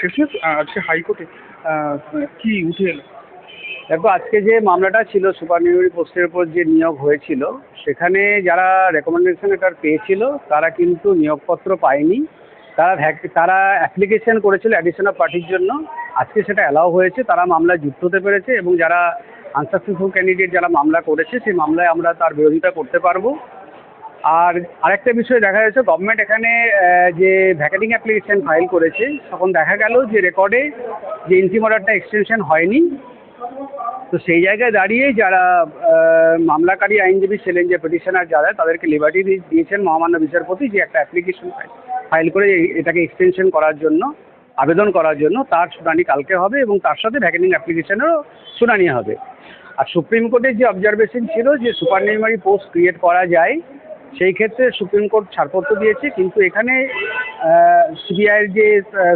শেষমেশ আজকে হাইকোর্টে কি উঠে এলো? দেখো, আজকে যে মামলাটা ছিল সুপারনিউরি পোস্টের উপর যে নিয়োগ হয়েছিল, সেখানে যারা রেকমেন্ডেশন লেটার পেয়েছিল, তারা কিন্তু নিয়োগপত্র পায়নি। তারা তারা অ্যাপ্লিকেশন করেছিল অ্যাডিশন অফ পার্টির জন্য। আজকে সেটা অ্যালাউ হয়েছে, তারা মামলায় যুক্ত হতে পেরেছে এবং যারা আনসাকসেসফুল ক্যান্ডিডেট যারা মামলা করেছে, সেই মামলায় আমরা তার বিরোধিতা করতে পারব। আর আরেকটা বিষয় দেখা যাচ্ছে গভর্নমেন্ট এখানে যে ভ্যাকেটিং অ্যাপ্লিকেশন ফাইল করেছে, তখন দেখা গেল যে রেকর্ডে যে ইন্টিম অর্ডারটা এক্সটেনশন হয়নি। তো সেই জায়গায় দাঁড়িয়ে যারা মামলাকারী আইনজীবী ছিলেন, যে পিটিশনার যারা, তাদেরকে লিবার্টি দিয়েছেন মহামান্য বিচারপতি যে একটা অ্যাপ্লিকেশন ফাইল করে এটাকে এক্সটেনশন করার জন্য, আবেদন করার জন্য তার শুনানি কালকে হবে এবং তার সাথে ভ্যাকেটিং অ্যাপ্লিকেশনেরও শুনানি হবে। আর সুপ্রিম কোর্টের যে অবজারভেশন ছিল যে সুপারনিউমারি পোস্ট ক্রিয়েট করা যায় সেই ক্ষেত্রে সুপ্রিম কোর্ট ছাড়পত্র দিয়েছে, কিন্তু এখানে সিবিআইয়ের যে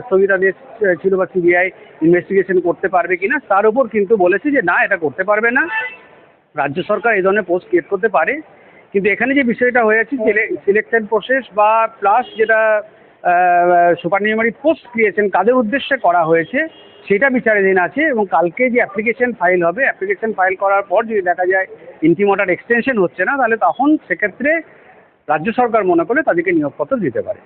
স্থগিতাদেশ ছিল বা সিবিআই ইনভেস্টিগেশন করতে পারবে কিনা, তার উপর কিন্তু বলেছে যে না, এটা করতে পারবে না। রাজ্য সরকার এই ধরনের পোস্ট ক্রিয়েট করতে পারে। কিন্তু এখানে যে বিষয়টা হয়েছে সিলেকশন প্রসেস বা প্লাস যেটা সুপার সুপারনিউমারি পোস্ট ক্রিয়েশন কাদের উদ্দেশ্যে করা হয়েছে সেটা বিচারাধীন আছে এবং কালকে যে অ্যাপ্লিকেশন ফাইল হবে অ্যাপ্লিকেশন ফাইল করার পর যদি দেখা যায় ইন্টিমোটার এক্সটেনশন হচ্ছে না, তাহলে তখন সেক্ষেত্রে রাজ্য সরকার মনে করে তাদেরকে নিয়োগপত্র দিতে পারে।